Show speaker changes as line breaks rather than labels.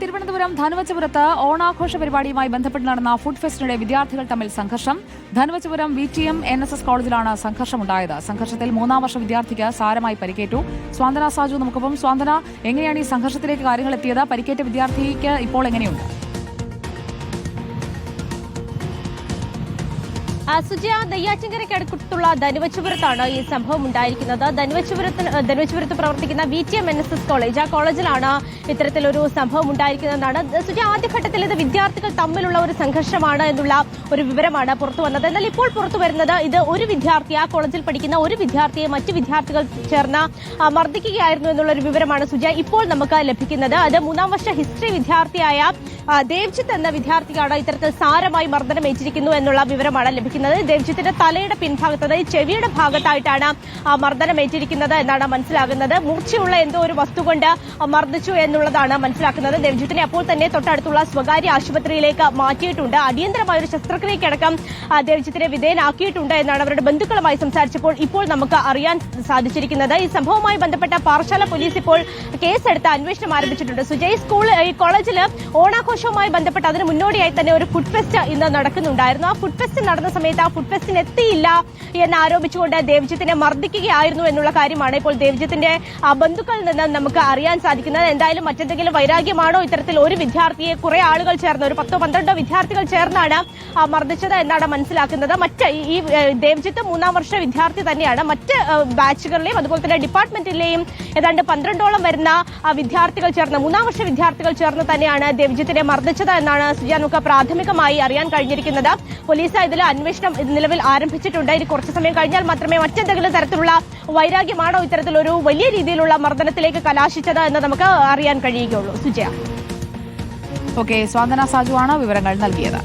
തിരുവനന്തപുരം ധനുവച്ചപുരത്ത് ഓണാഘോഷ പരിപാടിയുമായി ബന്ധപ്പെട്ട് നടന്ന ഫുഡ് ഫെസ്റ്റിനിടെ വിദ്യാർത്ഥികൾ തമ്മിൽ സംഘർഷം. Dhanuvachapuram V T M N S S കോളേജിലാണ് സംഘർഷമുണ്ടായത്. സംഘർഷത്തിൽ മൂന്നാം വർഷ വിദ്യാർത്ഥിക്ക് സാരമായി പരിക്കേറ്റു. സ്വാന്തന സാജു നമുക്കൊപ്പം. സ്വാന്തന എങ്ങനെയാണ് ഈ സംഘർഷത്തിലേക്ക് കാര്യങ്ങൾ എത്തിയത്? പരിക്കേറ്റ വിദ്യാർത്ഥിക്ക് ഇപ്പോൾ എങ്ങനെയുണ്ട്?
സുജയ നെയ്യാറ്റിങ്കരയ്ക്കടുത്തുള്ള ധനുവച്ചുപുരത്താണ് ഈ സംഭവം ഉണ്ടായിരിക്കുന്നത്. ധനുവച്ചുപുരത്ത് ധനുവച്ചുപുരത്ത് പ്രവർത്തിക്കുന്ന V T M N S S college. ആ കോളേജിലാണ് ഇത്തരത്തിലൊരു സംഭവം ഉണ്ടായിരിക്കുന്നതെന്നാണ് സുജയ ആദ്യഘട്ടത്തിൽ ഇത് വിദ്യാർത്ഥികൾ തമ്മിലുള്ള ഒരു സംഘർഷമാണ് എന്നുള്ള ഒരു വിവരമാണ് പുറത്തു വന്നത്. എന്നാൽ ഇപ്പോൾ പുറത്തു വരുന്നത് ഇത് ഒരു വിദ്യാർത്ഥി ആ കോളേജിൽ പഠിക്കുന്ന ഒരു വിദ്യാർത്ഥിയെ മറ്റു വിദ്യാർത്ഥികൾ ചേർന്ന് മർദ്ദിക്കുകയായിരുന്നു എന്നുള്ള ഒരു വിവരമാണ് സുജയ ഇപ്പോൾ നമുക്ക് ലഭിക്കുന്നത്. അത് മൂന്നാം വർഷ ഹിസ്റ്ററി വിദ്യാർത്ഥിയായ ദേവ്ജിത്ത് എന്ന വിദ്യാർത്ഥിയാണ് ഇത്തരത്തിൽ സാരമായി മർദ്ദനമേറ്റിരിക്കുന്നു എന്നുള്ള വിവരമാണ് ലഭിക്കുന്നത്. ദേവ്ജിത്തിന്റെ തലയുടെ പിൻഭാഗത്ത് അതായത് ചെവിയുടെ ഭാഗത്തായിട്ടാണ് മർദ്ദനം മർദ്ദനമേറ്റിരിക്കുന്നത് എന്നാണ് മനസ്സിലാകുന്നത്. മൂർച്ചയുള്ള എന്തോ ഒരു വസ്തു കൊണ്ട് മർദ്ദിച്ചു എന്നുള്ളതാണ് മനസ്സിലാക്കുന്നത്. ദേവ്ജിത്തിനെ അപ്പോൾ തന്നെ തൊട്ടടുത്തുള്ള സ്വകാര്യ ആശുപത്രിയിലേക്ക് മാറ്റിയിട്ടുണ്ട്. അടിയന്തരമായ ഒരു ശസ്ത്രക്രിയക്കടക്കം രഞ്ജിത്തിനെ വിധേയനാക്കിയിട്ടുണ്ട് എന്നാണ് അവരുടെ ബന്ധുക്കളുമായി സംസാരിച്ചപ്പോൾ ഇപ്പോൾ നമുക്ക് അറിയാൻ സാധിച്ചിരിക്കുന്നത്. ഈ സംഭവവുമായി ബന്ധപ്പെട്ട പാറശാല പോലീസ് ഇപ്പോൾ കേസെടുത്ത് അന്വേഷണം ആരംഭിച്ചിട്ടുണ്ട്. സുജയ് സ്കൂൾ ഈ കോളേജിൽ ഓണാഘോഷവുമായി ബന്ധപ്പെട്ട് അതിന് മുന്നോടിയായി തന്നെ ഒരു ഫുഡ് ഫെസ്റ്റ് ഇന്ന് നടക്കുന്നുണ്ടായിരുന്നു. ആ ഫുഡ് ഫെസ്റ്റ് നടന്ന സമയത്ത് ആ ഫുഡ് ഫെസ്റ്റിന് എത്തിയില്ല എന്ന് ആരോപിച്ചുകൊണ്ട് ദേവ്ജിത്തിനെ മർദ്ദിക്കുകയായിരുന്നു എന്നുള്ള കാര്യമാണ് ഇപ്പോൾ ദേവ്ജിത്തിന്റെ ബന്ധുക്കളിൽ നിന്ന് നമുക്ക് അറിയാൻ സാധിക്കുന്നത്. എന്തായാലും മറ്റെന്തെങ്കിലും വൈരാഗ്യമാണോ ഇത്തരത്തിൽ ഒരു വിദ്യാർത്ഥിയെ കുറെ ആളുകൾ ചേർന്ന് ഒരു പത്തോ പന്ത്രണ്ടോ വിദ്യാർത്ഥികൾ ചേർന്നാണ് മർദ്ദിച്ചത് എന്നാണ് മനസ്സിലാക്കുന്നത്. മറ്റ് ഈ- ദേവജിത്ത് മൂന്നാം വർഷ വിദ്യാർത്ഥി തന്നെയാണ്. മറ്റ് ബാച്ചുകളിലെയും അതുപോലെ തന്നെ ഡിപ്പാർട്ട്മെന്റിലെയും ഏതാണ്ട് പന്ത്രണ്ടോളം വരുന്ന വിദ്യാർത്ഥികൾ ചേർന്ന് മൂന്നാം വർഷ വിദ്യാർത്ഥികൾ ചേർന്ന് തന്നെയാണ് ദേവ്ജിത്തിനെ മർദ്ദിച്ചത് എന്നാണ് സുജാനുക്ക പ്രാഥമികമായി അറിയാൻ കഴിഞ്ഞിരിക്കുന്നത്. പോലീസ് ഇതിൽ അന്വേഷണം ഇത് നിലവിൽ ആരംഭിച്ചിട്ടുണ്ട്. ഇനി കുറച്ച് സമയം കഴിഞ്ഞാൽ മാത്രമേ മറ്റെന്തെങ്കിലും തരത്തിലുള്ള വൈരാഗ്യമാണോ ഇത്തരത്തിലൊരു വലിയ രീതിയിലുള്ള മർദ്ദനത്തിലേക്ക് കലാശിച്ചത് എന്ന് നമുക്ക് അറിയാൻ കഴിയുകയുള്ളൂ. സുജയ.
ഓക്കെ സ്വാന്തന സാജുവാണ് വിവരങ്ങൾ നൽകിയത്.